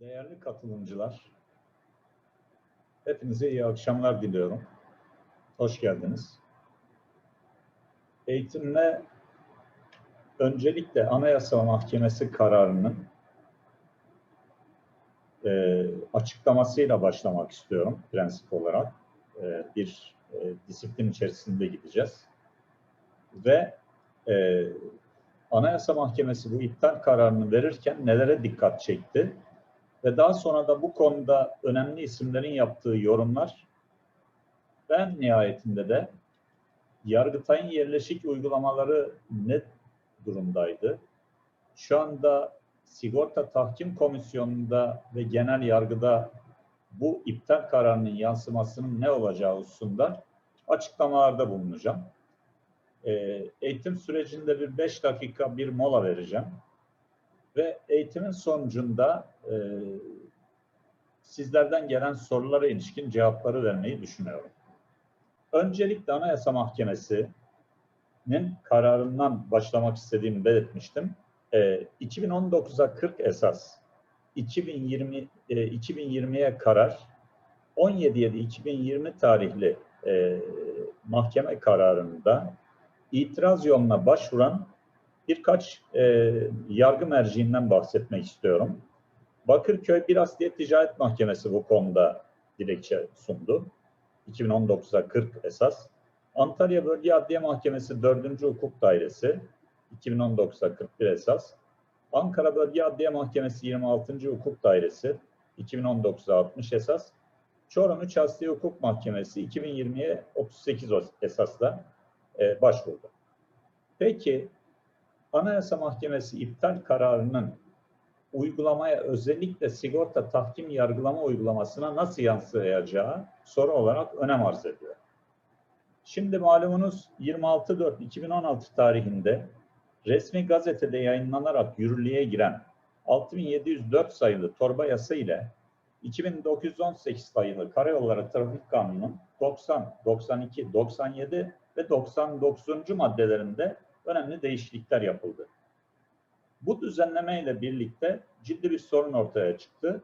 Değerli katılımcılar, hepinize iyi akşamlar diliyorum. Hoş geldiniz. Eğitimle öncelikle Anayasa Mahkemesi kararının e, açıklamasıyla başlamak istiyorum prensip olarak. E, bir e, disiplin içerisinde gideceğiz. Ve e, Anayasa Mahkemesi bu iptal kararını verirken nelere dikkat çekti? Ve daha sonra da bu konuda önemli isimlerin yaptığı yorumlar ve nihayetinde de Yargıtay'ın yerleşik uygulamaları ne durumdaydı? Şu anda Sigorta Tahkim Komisyonu'nda ve genel yargıda bu iptal kararının yansımasının ne olacağı hususunda açıklamalarda bulunacağım. Ee, eğitim sürecinde bir beş dakika bir mola vereceğim. Ve eğitimin sonucunda e, sizlerden gelen sorulara ilişkin cevapları vermeyi düşünüyorum. Öncelikle Anayasa Mahkemesi'nin kararından başlamak istediğimi belirtmiştim. E, 2019'a 40 esas, 2020 e, 2020'ye karar, 17.7.2020 tarihli e, mahkeme kararında itiraz yoluna başvuran birkaç e, yargı merciinden bahsetmek istiyorum. Bakırköy Bir Asliye Ticaret Mahkemesi bu konuda dilekçe sundu. 2019'a 40 esas. Antalya Bölge Adliye Mahkemesi 4. Hukuk Dairesi 2019'a 41 esas. Ankara Bölge Adliye Mahkemesi 26. Hukuk Dairesi 2019'a 60 esas. Çorum 3 Asliye Hukuk Mahkemesi 2020'ye 38 esasla e, başvurdu. Peki Anayasa Mahkemesi iptal kararının uygulamaya özellikle sigorta tahkim yargılama uygulamasına nasıl yansıyacağı soru olarak önem arz ediyor. Şimdi malumunuz 26.4.2016 tarihinde resmi gazetede yayınlanarak yürürlüğe giren 6704 sayılı torba yasa ile 2918 sayılı Karayolları Trafik Kanunu'nun 90, 92, 97 ve 99. maddelerinde önemli değişiklikler yapıldı. Bu düzenleme ile birlikte ciddi bir sorun ortaya çıktı.